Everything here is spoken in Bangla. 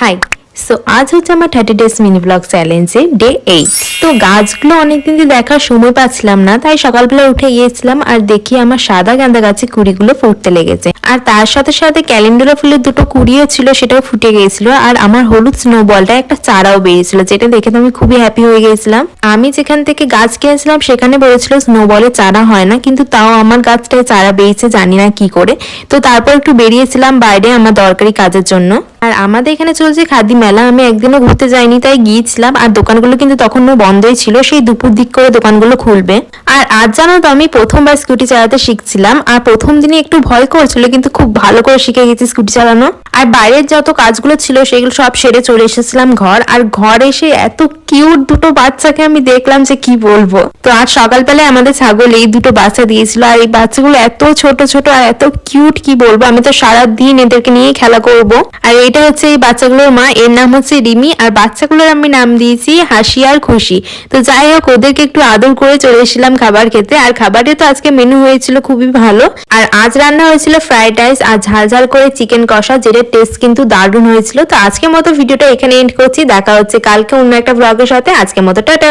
হাই সো আজ হচ্ছে আমার থার্টি ডেজ মিনি ব্লগ চ্যালেঞ্জে ডে এইট তো গাছগুলো অনেকদিন দিয়ে দেখার সময় পাচ্ছিলাম না, তাই সকালবেলা উঠে গিয়েছিলাম আর দেখি আমার সাদা গাঁদা গাছে কুড়িগুলো ফুটতে লেগেছে। আর তার সাথে সাথে ক্যালেন্ডারা ফুলের দুটো কুড়িও ছিল, সেটাও ফুটে গিয়েছিল। আর আমার হলুদ স্নোবলটা একটা চারাও বেরিয়েছিল, যেটা দেখে তো আমি খুবই হ্যাপি হয়ে গিয়েছিলাম। আমি যেখান থেকে গাছ কিনেছিলাম, সেখানে বলেছিল স্নোবলে চারা হয় না, কিন্তু তাও আমার গাছটায় চারা বেরিয়েছে, জানি না কি করে। তো তারপর একটু বেরিয়েছিলাম বাইরে আমার দরকারি কাজের জন্য। আর আমাদের এখানে চলছে খাদি মেলা। আমি একদিনও ঘুরতে যাইনি, তাই গিয়েছিলাম। আর দোকানগুলো কিন্তু তখনও বন্ধই ছিল, সেই দুপুর দিক করে দোকানগুলো খুলবে। আর আজ জানো তো আমি প্রথমবার স্কুটি চালাতে শিখছিলাম। আর প্রথম দিনে একটু ভয় করছিল, কিন্তু খুব ভালো করে শিখে গেছি স্কুটি চালানো। আর বাইরের যত কাজগুলো ছিল, সেগুলো সব সেরে চলে এসেছিলাম ঘর। আর ঘর এসে এত কিউট দুটো বাচ্চাকে আমি দেখলাম যে কি বলব। তো আজ সকালবেলায় আমাদের ছাগল এই দুটো বাচ্চা দিয়েছিল, আর এই বাচ্চাগুলো এত ছোট ছোট আর এত কিউট কি বলব, আমি তো সারা দিন এদেরকে নিয়ে খেলা করব। আর এটা হচ্ছে এই বাচ্চাগুলোর মা, এর নাম হচ্ছে রিমি, আর বাচ্চাগুলোর আমি নাম দিয়েছি হাসি আর খুশি। তো যাই হোক, ওদেরকে একটু আদর করে চলে এসেছিলাম খাবার খেতে, আর খাবারে তো আজকে মেনু হয়েছিল খুবই ভালো। আর আজ রান্না হয়েছিল ফ্রাইড রাইস আর ঝাল ঝাল করে চিকেন কষা, যেটার টেস্ট কিন্তু দারুণ হয়েছিল। তো আজকের মতো ভিডিওটা এখানে এন্ড করছি, দেখা হচ্ছে কালকে অন্য একটা ব্লগের সাথে আজকের মতো টাটা।